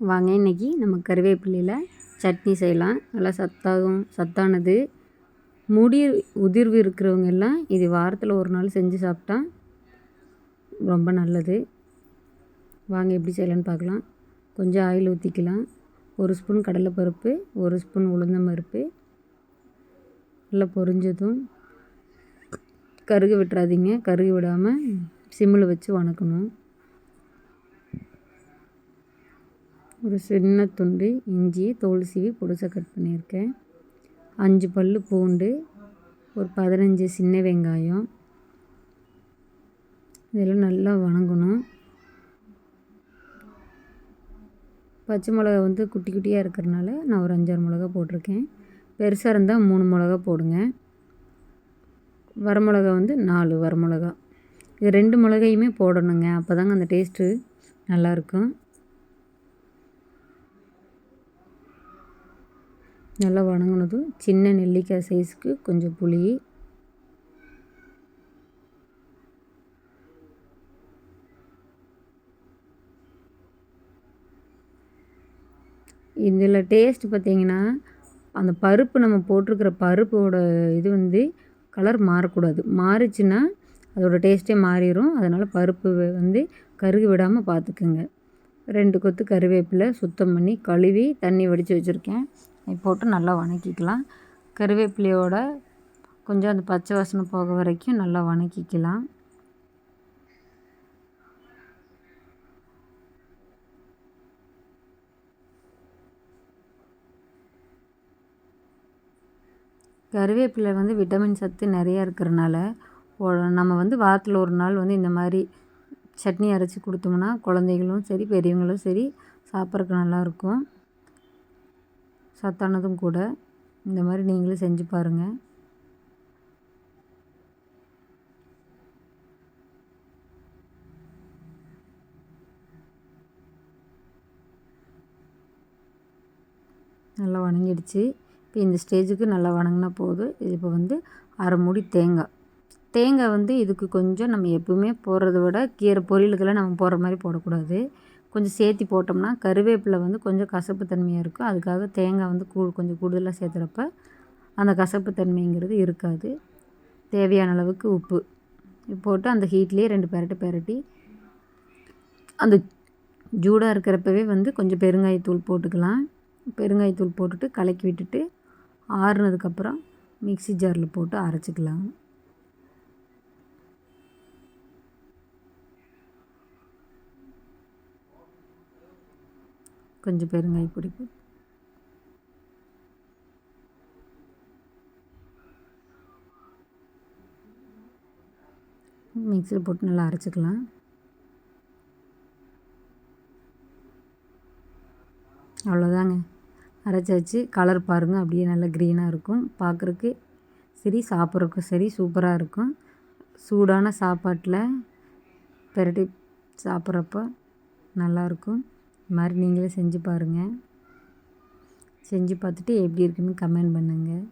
வாங்க இன்றைக்கி நம்ம கருவேப்பிலையில் சட்னி செய்யலாம். நல்லா சத்தாகும் சத்தானது. முடி உதிர்வு இருக்கிறவங்க எல்லாம் இது வாரத்தில் ஒரு நாள் செஞ்சு சாப்பிட்டா ரொம்ப நல்லது. வாங்க எப்படி செய்யலான்னு பார்க்கலாம். கொஞ்சம் ஆயில் ஊற்றிக்கலாம் ஒரு ஸ்பூன் கடலைப்பருப்பு ஒரு ஸ்பூன் உளுந்தம் பருப்பு. நல்லா பொரிஞ்சதும் கருகு விட்டுறாதீங்க. கருகு விடாமல் சிம்மில் வச்சு வணக்கணும். ஒரு சின்ன துண்டு இஞ்சி தோல் சீவி பொடிசாக கட் பண்ணியிருக்கேன். அஞ்சு பல் பூண்டு ஒரு பதினஞ்சு சின்ன வெங்காயம். இதெல்லாம் நல்லா வணங்கணும். பச்சை மிளகா வந்து குட்டி குட்டியாக இருக்கிறனால நான் ஒரு அஞ்சாறு மிளகா போட்டிருக்கேன். பெருசாக இருந்தால் மூணு மிளகா போடுங்க. வரமிளகா வந்து நாலு வரமிளகா. இது ரெண்டு மிளகையுமே போடணுங்க. அப்போ தாங்க அந்த டேஸ்ட்டு நல்லாயிருக்கும் நல்லா வணங்கினதும் சின்ன நெல்லிக்காய் சைஸுக்கு கொஞ்சம் புளி. இதில் டேஸ்ட் பார்த்திங்கன்னா அந்த பருப்பு நம்ம போட்டிருக்கிற பருப்போட இது வந்து கலர் மாறக்கூடாது. மாறிச்சுன்னா அதோடய டேஸ்ட்டே மாறிடும் அதனால் பருப்பு வந்து கருகி விடாமல் பார்த்துக்குங்க. ரெண்டு கொத்து கருவேப்பிலை சுத்தம் பண்ணி கழுவி தண்ணி வடித்து வச்சுருக்கேன். போட்டு நல்லா வணக்கிக்கலாம். கருவேப்பிலையோட கொஞ்சம் அந்த பச்சை வாசனை போக வரைக்கும் நல்லா வணக்கிக்கலாம். கருவேப்பிலை வந்து விட்டமின் சத்து நிறையா இருக்கிறனால நம்ம வந்து வாரத்தில் ஒரு நாள் வந்து இந்த மாதிரி சட்னி அரைச்சி கொடுத்தோம்னா குழந்தைகளும் சரி பெரியவங்களும் சரி சாப்பிட்றதுக்கு நல்லாயிருக்கும் சத்தானதும் கூட. இந்த மாதிரி நீங்களும் செஞ்சு பாருங்கள் நல்லா வணங்கிடுச்சு. இப்போ இந்த ஸ்டேஜுக்கு நல்லா வணங்கினா போதும். இது இப்போ வந்து அரை மூடி தேங்காய். தேங்காய் வந்து இதுக்கு கொஞ்சம் நம்ம எப்பவுமே போடுறத விட கீரை பொரியலுக்கெல்லாம் நம்ம போடுற மாதிரி போடக்கூடாது. கொஞ்சம் சேர்த்தி போட்டோம்னா கருவேப்பிலை வந்து கொஞ்சம் கசப்பு தன்மையாக இருக்கும். அதுக்காக தேங்காய் வந்து கூ கொஞ்சம் கூடுதலாக சேர்த்துறப்ப அந்த கசப்பு தன்மைங்கிறது இருக்காது. தேவையான அளவுக்கு உப்பு போட்டு அந்த ஹீட்லேயே ரெண்டு பெரட்டு பெரட்டி அந்த ஜூடாக இருக்கிறப்பவே வந்து கொஞ்சம் பெருங்காயத்தூள் போட்டுக்கலாம். பெருங்காயத்தூள் போட்டுட்டு கலக்கி விட்டுட்டு ஆறுனதுக்கப்புறம் மிக்சி ஜாரில் போட்டு அரைச்சிக்கலாம். கொஞ்சம் பெருங்காய பொடி மிக்சியில் போட்டு நல்லா அரைச்சிக்கலாம். அவ்வளோதாங்க. அரைச்சாச்சு கலர் பாருங்கள் அப்படியே நல்லா க்ரீனாக இருக்கும். பார்க்குறக்கு சரி சாப்பிட்றக்கும் சரி சூப்பராக இருக்கும். சூடான சாப்பாட்டில் பெரட்டி சாப்பிட்றப்ப நல்லாயிருக்கும் இது மாதிரி நீங்களே செஞ்சு பாருங்கள் செஞ்சு பார்த்துட்டு எப்படி இருக்குன்னு கமெண்ட் பண்ணுங்கள்